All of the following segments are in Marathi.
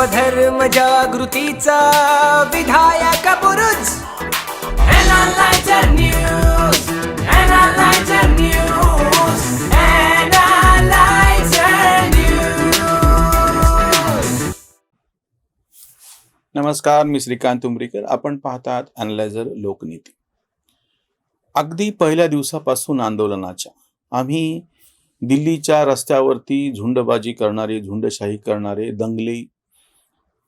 धर्म जागृतीचा विधायक बुरुज. नमस्कार मी श्रीकांत उमरीकर. आपण पाहतात अनलायझर लोकनीती. अगदी पहिल्या दिवसापासून आंदोलनाच्या. आम्ही दिल्लीच्या रस्त्यावरती झुंडबाजी करणारे झुंडशाही करणारे दंगली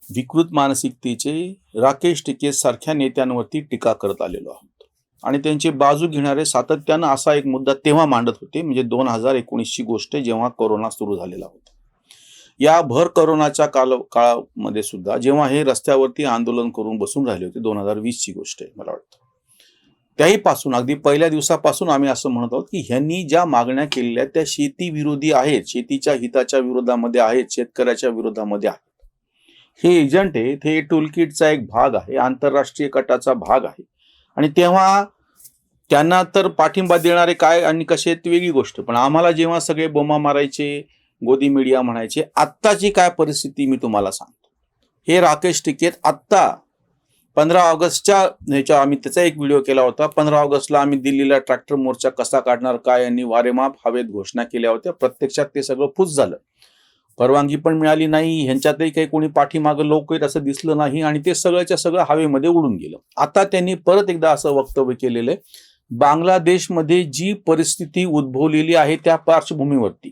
विकृत मानसिकतेचे राकेश टिकेत सारख्या नेत्यांवरती टीका करत आलेलो आहोत. आणि त्यांची बाजू घेणारे सातत्यानं असा एक मुद्दा तेव्हा मांडत होते म्हणजे दोन हजार एकोणीसची गोष्ट जेव्हा कोरोना सुरू झालेला होता. या भर करोनाच्या काल काळामध्ये सुद्धा जेव्हा हे रस्त्यावरती आंदोलन करून बसून राहिले होते दोन हजार वीसची गोष्ट आहे मला वाटतं. त्याही पासून अगदी पहिल्या दिवसापासून आम्ही असं म्हणत आहोत की ह्यांनी ज्या मागण्या केलेल्या त्या शेती विरोधी आहेत शेतीच्या हिताच्या विरोधामध्ये आहेत शेतकऱ्याच्या विरोधामध्ये आहेत. हे एजंट आहे हे टूलकिटचा एक भाग आहे आंतरराष्ट्रीय गटाचा भाग आहे. आणि तेव्हा त्यांना तर पाठिंबा देणारे काय आणि कसे आहेत वेगळी गोष्ट. पण आम्हाला जेव्हा सगळे बोमा मारायचे गोदी मीडिया म्हणायचे आत्ताची काय परिस्थिती मी तुम्हाला सांगतो. हे राकेश टिकेत आत्ता पंधरा ऑगस्टच्या ह्याच्या आम्ही त्याचा एक व्हिडिओ केला होता. पंधरा ऑगस्टला आम्ही दिल्लीला ट्रॅक्टर मोर्चा कसा काढणार काय यांनी वारेमाप हवेत घोषणा केल्या होत्या. प्रत्यक्षात ते सगळं फुस झालं. परवानगी पण मिळाली नाही ह्यांच्यातही काही कोणी पाठीमागं लोक आहेत असं दिसलं नाही आणि ते सगळ्याच्या सगळं हवेमध्ये उडून गेलं. आता त्यांनी परत एकदा असं वक्तव्य केलेलं आहे बांगलादेशमध्ये जी परिस्थिती उद्भवलेली आहे त्या पार्श्वभूमीवरती.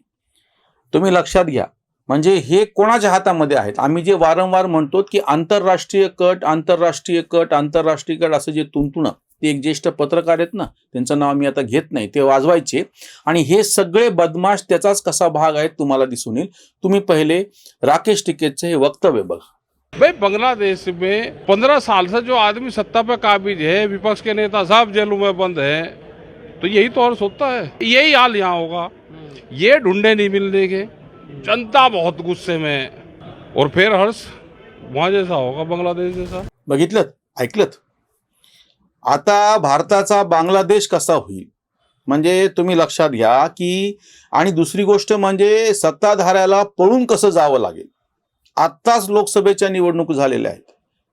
तुम्ही लक्षात घ्या म्हणजे हे कोणाच्या हातामध्ये आहेत? आम्ही जे वारंवार म्हणतो की आंतरराष्ट्रीय कट आंतरराष्ट्रीय कट आंतरराष्ट्रीय कट असं जे तुंतुणं ते एक ज्येष्ठ पत्रकार आहेत ना त्यांचं नाव मी आता घेत नाही ते वाजवायचे. आणि हे सगळे बदमाश त्याचाच कसा भाग आहेत तुम्हाला दिसून येईल. तुम्ही पहिले राकेश टिकेतचं हे वक्तव्य बघा. भाई बांग्लादेश में पंद्रह साल से जो आदमी सत्ता पे काबिज है विपक्ष के नेता सब जेलों में बंद है तो यही तो और सोचता है। यही हाल यहाँ होगा। ये ढूंढे नहीं मिलने के। जनता बहुत गुस्से में और फिर हर्ष वहाँ जैसा होगा बांग्लादेश जैसा? बघितलं ऐकलत? आता भारताचा बांगलादेश कसा होईल? म्हणजे तुम्ही लक्षात घ्या की आणि दुसरी गोष्ट म्हणजे सत्ताधाऱ्याला पळून कसं जावं लागेल? आत्ताच लोकसभेच्या निवडणूक झालेल्या आहेत.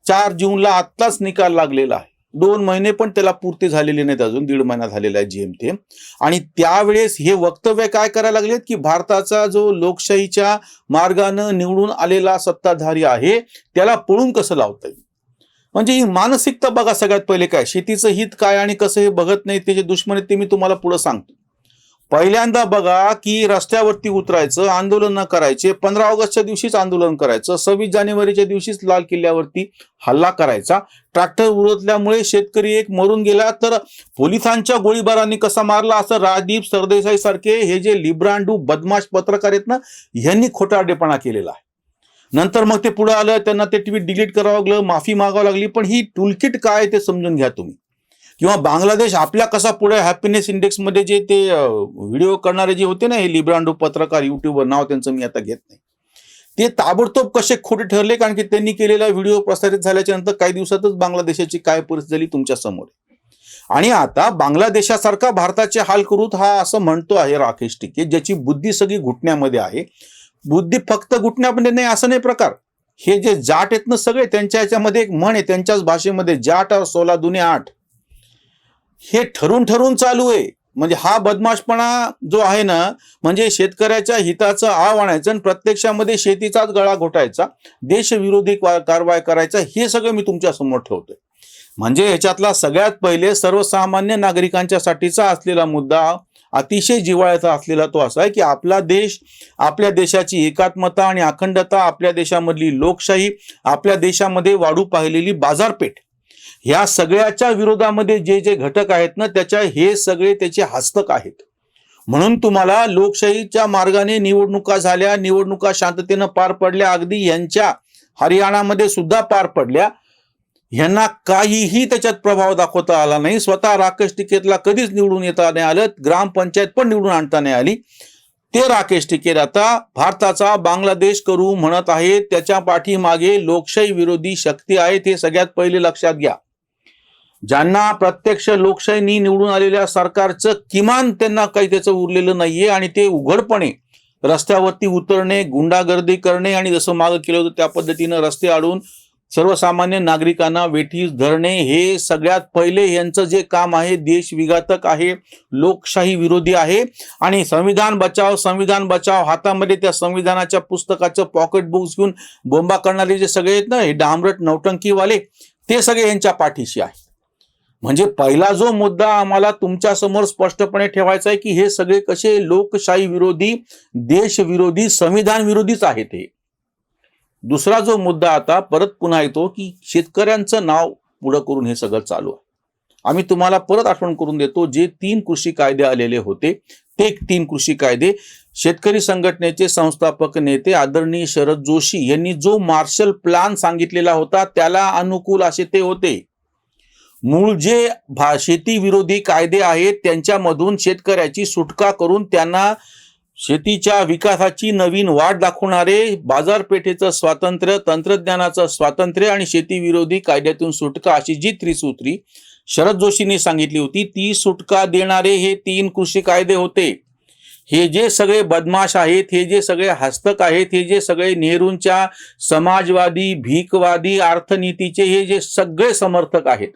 चार जूनला आत्ताच निकाल लागलेला आहे. दोन महिने पण त्याला पूर्ती झालेली नाहीत अजून दीड महिना झालेला आहे जेमतेम. आणि त्यावेळेस हे वक्तव्य काय करायला लागलेत की भारताचा जो लोकशाहीच्या मार्गानं निवडून आलेला सत्ताधारी आहे त्याला पळून कसं लावता येईल? म्हणजे ही मानसिकता बघा सगळ्यात पहिले काय शेतीचं हित काय आणि कसं हे बघत नाही त्याचे दुश्मन ते मी तुम्हाला पुढे सांगतो. पहिल्यांदा बघा की रस्त्यावरती उतरायचं आंदोलन करायचे पंधरा ऑगस्टच्या दिवशीच आंदोलन करायचं सव्वीस जानेवारीच्या दिवशीच लाल किल्ल्यावरती हल्ला करायचा. ट्रॅक्टर उरतल्यामुळे शेतकरी एक मरून गेला तर पोलिसांच्या गोळीबारांनी कसा मारला असं राजदीप सरदेसाई सारखे हे जे लिब्रांडू बदमाश पत्रकार आहेत ना यांनी खोटारडेपणा केलेला आहे. नंतर मग ते पुढे आलं त्यांना ते ट्विट डिलीट करावं लागलं माफी मागावं लागली पण ही टूलकिट काय ते समजून घ्या तुम्ही. किंवा बांगलादेश आपल्या कसा पुढे हॅपीनेस इंडेक्समध्ये जे ते व्हिडिओ करणारे जे होते ना हे लिब्रांडो पत्रकार युट्यूबर नाव त्यांचं मी आता घेत नाही. ते ताबडतोब कसे खोटे ठरले कारण की त्यांनी केलेला व्हिडिओ प्रसारित झाल्याच्यानंतर काही दिवसातच बांगलादेशाची काय परिस्थिती झाली तुमच्यासमोर. आणि आता बांगलादेशासारखा भारताचे हाल करूत हा असं म्हणतो आहे राकेश टिके ज्याची बुद्धी सगळी घुटण्यामध्ये आहे. बुद्धी फक्त गुटण्यामध्ये नाही असं नाही प्रकार. हे जे जाट आहेत ना सगळे त्यांच्या याच्यामध्ये एक म्हण आहे त्यांच्याच भाषेमध्ये जाट और सोला दुने आठ. हे ठरून ठरून चालू आहे. म्हणजे हा बदमाशपणा जो आहे ना म्हणजे शेतकऱ्याच्या हिताचं आव आणायचं आणि प्रत्यक्षामध्ये शेतीचाच गळा घोटायचा देशविरोधी कारवाई करायचा हे सगळं मी तुमच्यासमोर ठेवतोय. म्हणजे ह्याच्यातला सगळ्यात पहिले सर्वसामान्य नागरिकांच्या साठीचा असलेला मुद्दा अतिशय जिव्हाळ्याचा असलेला तो असा आहे की आपला देश आपल्या देशाची एकात्मता आणि अखंडता आपल्या देशामधली लोकशाही आपल्या देशामध्ये वाढू पाहिलेली बाजारपेठ. ह्या सगळ्याच्या विरोधामध्ये जे जे घटक आहेत ना त्याच्या हे सगळे त्याचे हस्तक आहेत. म्हणून तुम्हाला लोकशाहीच्या मार्गाने निवडणुका झाल्या निवडणुका शांततेनं पार पडल्या अगदी यांच्या हरियाणामध्ये सुद्धा पार पडल्या. ह्यांना काहीही त्याच्यात प्रभाव दाखवता आला नाही. स्वतः राकेश टिकेतला कधीच निवडून येता नाही आलं. ग्रामपंचायत पण निवडून आणता नाही आली. ते राकेश टिकेत आता भारताचा बांगलादेश करू म्हणत आहे त्याच्या पाठीमागे लोकशाही विरोधी शक्ती आहे ते सगळ्यात पहिले लक्षात घ्या. ज्यांना प्रत्यक्ष लोकशाहीनी निवडून आलेल्या सरकारचं किमान त्यांना काही त्याचं उरलेलं नाहीये आणि ते उघडपणे रस्त्यावरती उतरणे गुंडागर्दी करणे आणि जसं मागं केलं होतं त्या पद्धतीनं रस्ते अडवून सर्वसामान्य नागरिकांना वेठीस धरणे हे सगळ्यात पहिले यांचं जे काम आहे देश विघातक आहे लोकशाही विरोधी आहे. आणि संविधान बचाव संविधान बचाव हातामध्ये त्या संविधानाच्या पुस्तकाचं पॉकेट बुक्स घेऊन बोंबा करणारे जे सगळे आहेत ना हे डांबरट नौटंकीवाले ते सगळे यांच्या पाठीशी आहे. म्हणजे पहिला जो मुद्दा आम्हाला तुमच्यासमोर स्पष्टपणे ठेवायचा आहे की हे सगळे कसे लोकशाही विरोधी देशविरोधी संविधान विरोधीच आहेत हे. दुसरा जो मुद्दा आता परत पुन्हा येतो की शेतकऱ्यांचं नाव पुढं करून हे सगळं चालू आहे. आम्ही तुम्हाला परत आठवण करून देतो जे तीन कृषी कायदे आलेले होते ते तीन कृषी कायदे. शेतकरी संघटनेचे संस्थापक नेते आदरणीय शरद जोशी यांनी जो मार्शल प्लान सांगितलेला होता त्याला अनुकूल असे ते होते. मूळ जे भा शेती विरोधी कायदे आहेत त्यांच्यामधून शेतकऱ्याची सुटका करून त्यांना शेतीच्या विकासाची नवीन वाट दाखवणारे बाजारपेठेचं स्वातंत्र्य तंत्रज्ञानाचं स्वातंत्र्य आणि शेतीविरोधी कायद्यातून सुटका अशी जी त्रिसूत्री शरद जोशींनी सांगितली होती ती सुटका देणारे हे तीन कृषी कायदे होते. हे जे सगळे बदमाश आहेत हे जे सगळे हस्तक आहेत हे जे सगळे नेहरूंच्या समाजवादी भीकवादी अर्थनीतीचे हे जे सगळे समर्थक आहेत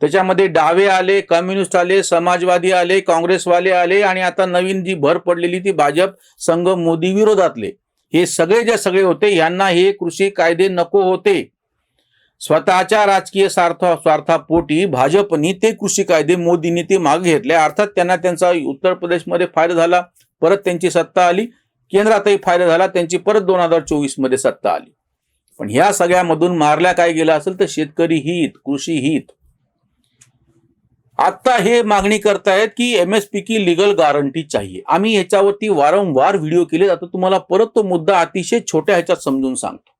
त्याच्यामध्ये डावे आले कम्युनिस्ट आले समाजवादी आले काँग्रेसवाले आले आणि आता नवीन जी भर पडलेली ती भाजप संघ मोदी विरोधातले. हे सगळे जे सगळे होते यांना हे कृषी कायदे नको होते. स्वतःच्या राजकीय स्वार्थ स्वार्थापोटी भाजपनी ते कृषी कायदे मोदींनी ते मागे घेतले. अर्थात त्यांना त्यांचा उत्तर प्रदेशमध्ये फायदा झाला परत त्यांची सत्ता आली. केंद्रातही फायदा झाला त्यांची परत दोन हजार चोवीसमध्ये सत्ता आली. पण ह्या सगळ्यामधून मारल्या काय गेला असेल तर शेतकरी हित कृषी हित. आता हे मागणी करतायत की एम एस पी की लिगल गॅरंटी चाहिए. आम्ही ह्याच्यावरती वारंवार व्हिडिओ केले आता तुम्हाला परत तो मुद्दा अतिशय छोट्या ह्याच्यात समजून सांगतो.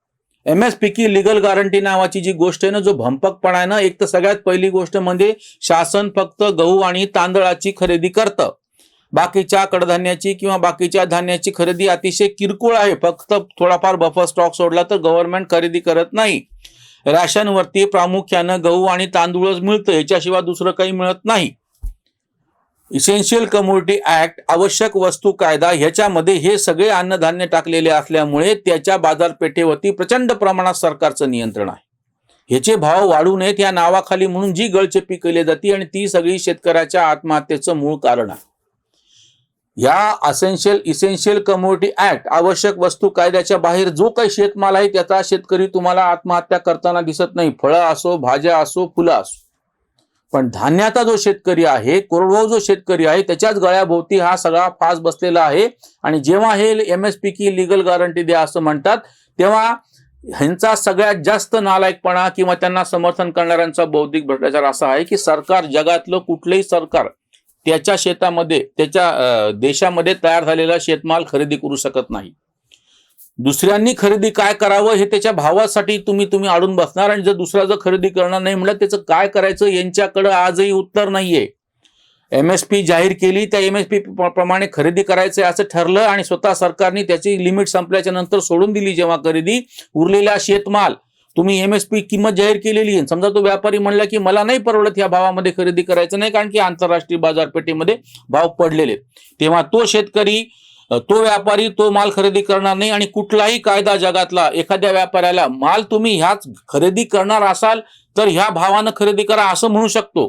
एम एस पी की लिगल गॅरंटी नावाची जी गोष्ट आहे ना जो भंपकपणा आहे ना एक तर सगळ्यात पहिली गोष्ट म्हणजे शासन फक्त गहू आणि तांदळाची खरेदी करतं. बाकीच्या कडधान्याची किंवा बाकीच्या धान्याची खरेदी अतिशय किरकोळ आहे. फक्त थोडाफार बफर स्टॉक सोडला तर गव्हर्नमेंट खरेदी करत नाही. राशनवरती प्रामुख्यानं गहू आणि तांदूळच मिळतं. याच्याशिवाय दुसरं काही मिळत नाही. इसेन्शियल कमोडिटी ऍक्ट आवश्यक वस्तू कायदा ह्याच्यामध्ये हे सगळे अन्नधान्य टाकलेले असल्यामुळे त्याच्या बाजारपेठेवरती प्रचंड प्रमाणात सरकारचं नियंत्रण आहे. ह्याचे भाव वाढू नयेत या नावाखाली म्हणून जी गळचेपी केली जाते आणि ती सगळी शेतकऱ्याच्या आत्महत्येचं मूळ कारण आहे. या असेन्शियल इसेन्शियल कम्युनिटी ऍक्ट आवश्यक वस्तू कायद्याच्या बाहेर जो काही शेतमाल आहे त्याचा शेतकरी तुम्हाला आत्महत्या करताना दिसत नाही. फळं असो भाज्या असो फुलं असो. पण धान्याचा जो शेतकरी आहे कोरडवाहू जो शेतकरी आहे त्याच्याच गळ्याभोवती हा सगळा फास बसलेला आहे. आणि जेव्हा हे एम एस पी की लिगल गॅरंटी द्या असं म्हणतात तेव्हा ह्यांचा सगळ्यात जास्त नालायकपणा किंवा त्यांना समर्थन करणाऱ्यांचा बौद्धिक भ्रष्टाचार असा आहे की सरकार जगातलं कुठलंही सरकार त्याच्या शेतामध्ये त्याच्या देशामध्ये तयार झालेला शेतमाल खरेदी करू शकत नाही. दुसऱ्यांनी खरेदी काय करावं हे त्याच्या भावासाठी तुम्ही तुम्ही अडून बसणार आणि जर दुसरा जर खरेदी करणार नाही म्हणलं त्याचं काय करायचं यांच्याकडं आजही उत्तर नाहीये. एम एस पी जाहीर केली त्या एम एस पी प्रमाणे खरेदी करायचं असं ठरलं आणि स्वतः सरकारने त्याची लिमिट संपल्याच्या नंतर सोडून दिली जेव्हा खरेदी. उरलेला शेतमाल तुम्ही एम एस पी किंमत जाहीर केलेली आहे. समजा तो व्यापारी म्हणला की मला नाही परवडत या भावामध्ये खरेदी करायचं नाही कारण की आंतरराष्ट्रीय बाजारपेठेमध्ये भाव पडलेले तेव्हा तो शेतकरी तो व्यापारी तो माल खरेदी करणार नाही आणि कुठलाही कायदा जगातला एखाद्या व्यापाऱ्याला माल तुम्ही ह्याच खरेदी करणार असाल तर ह्या भावानं खरेदी करा असं म्हणू शकतो.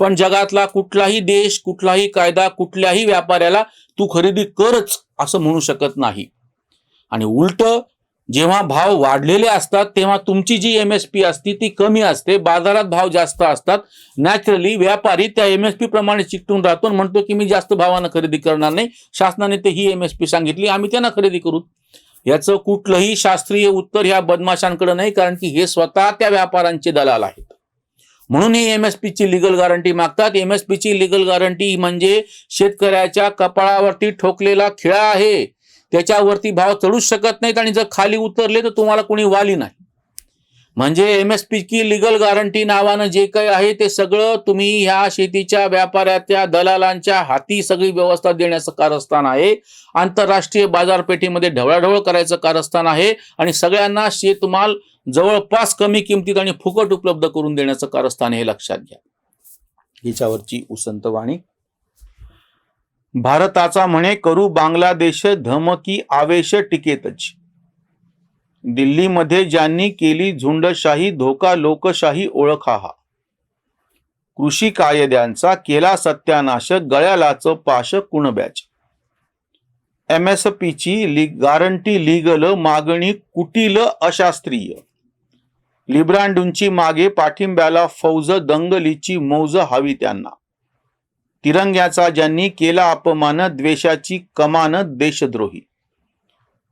पण जगातला कुठलाही देश कुठलाही कायदा कुठल्याही व्यापाऱ्याला तू खरेदी करच असं म्हणू शकत नाही. आणि उलट जेव्हा भाव वाढलेले असतात तेव्हा तुमची जी एम एस पी असते ती कमी असते. बाजारात भाव जास्त असतात. नॅचरली व्यापारी त्या एम एस पी प्रमाणे चिकटून राहतो आणि म्हणतो की मी जास्त भावानं खरेदी करणार नाही. शासनाने ते ही एम एस पी सांगितली आम्ही त्यांना खरेदी करू. याचं कुठलंही शास्त्रीय उत्तर ह्या बदमाशांकडे नाही कारण की हे स्वतः त्या व्यापाऱ्यांचे दलाल आहेत. म्हणून ही एम एस ची लिगल गॅरंटी मागतात. एम एस पीची लिगल गॅरंटी म्हणजे शेतकऱ्याच्या कपाळावरती ठोकलेला खिळा आहे. त्याच्यावरती भाव चढूच शकत नाहीत आणि जर खाली उतरले तर तुम्हाला कोणी वाली नाही. म्हणजे एम एस पी की लिगल गॅरंटी नावानं जे काही आहे ते सगळं तुम्ही ह्या शेतीच्या व्यापाऱ्याच्या दलालांच्या हाती सगळी व्यवस्था देण्याचं कारस्थान आहे. आंतरराष्ट्रीय बाजारपेठेमध्ये ढवळाढवळ करायचं कारस्थान आहे आणि सगळ्यांना शेतमाल जवळपास कमी किमतीत आणि फुकट उपलब्ध करून देण्याचं कारस्थान हे लक्षात घ्या. हिच्यावरची उसंत वाणी. भारताचा म्हणे करू बांगलादेश धमकी आवेश टिकेतच. दिल्लीमध्ये ज्यांनी केली झुंडशाही धोका लोकशाही ओळखा हा. कृषी कायद्यांचा केला सत्यानाश गळ्यालाच पाश कुणब्याच. एम एस पीची गारंटी लीगल मागणी कुटील अशास्त्रीय. लिब्रांडूंची मागे पाठिंब्याला फौज दंगलीची मौज हवी त्यांना. तिरंग्याचा ज्यांनी केला अपमान द्वेषाची कमान देशद्रोही.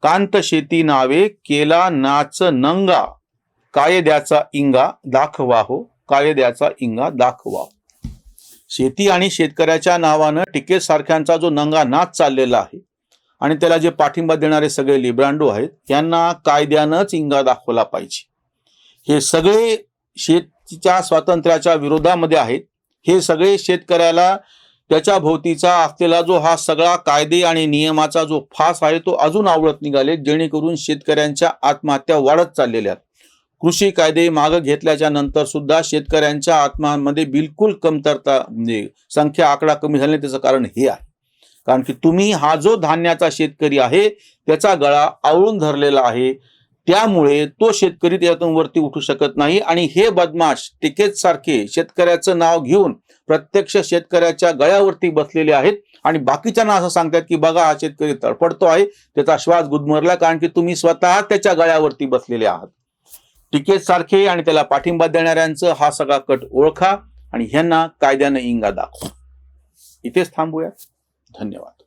कांत शेती नावे केला नाच नंगा. कायद्याचा इंगा दाखवा हो कायद्याचा इंगा दाखवा शेती आणि शेतकऱ्याच्या नावानं टिकेसारख्यांचा जो नंगा नाच चाललेला आहे आणि त्याला जे पाठिंबा देणारे सगळे लिब्रांडो आहेत यांना कायद्यानंच इंगा दाखवला पाहिजे. हे सगळे शेतीच्या स्वातंत्र्याच्या विरोधामध्ये आहेत. हे सगळे शेतकऱ्याला त्याच्या भोवतीचा असलेला जो हा सगळा कायदे आणि नियमाचा जो फास आहे तो अजून आवडत निघाले जेणेकरून शेतकऱ्यांच्या आत्महत्या वाढत चाललेल्या आहेत. कृषी कायदे मागे घेतल्याच्या नंतर सुद्धा शेतकऱ्यांच्या आत्महत्यामध्ये बिलकुल कमतरता म्हणजे संख्या आकडा कमी झाल्याने त्याचं कारण हे आहे. कारण की तुम्ही हा जो धान्याचा शेतकरी आहे त्याचा गळा आवळून धरलेला आहे. त्यामुळे तो शेतकरी त्यातून वरती उठू शकत नाही. आणि हे बदमाश टिकेत सारखे शेतकऱ्याचं नाव घेऊन प्रत्यक्ष शेतकऱ्याच्या गळ्यावरती बसलेले आहेत. आणि बाकीच्यांना असं सांगतात की बघा हा शेतकरी तडफडतो आहे. त्याचा श्वास गुदमरला कारण की तुम्ही स्वतः त्याच्या गळ्यावरती बसलेले आहात. टिकेत सारखे आणि त्याला पाठिंबा देणाऱ्यांचं हा सगळा कट ओळखा आणि ह्यांना कायद्यानं इंगा दाखवा. इथेच थांबूया. धन्यवाद.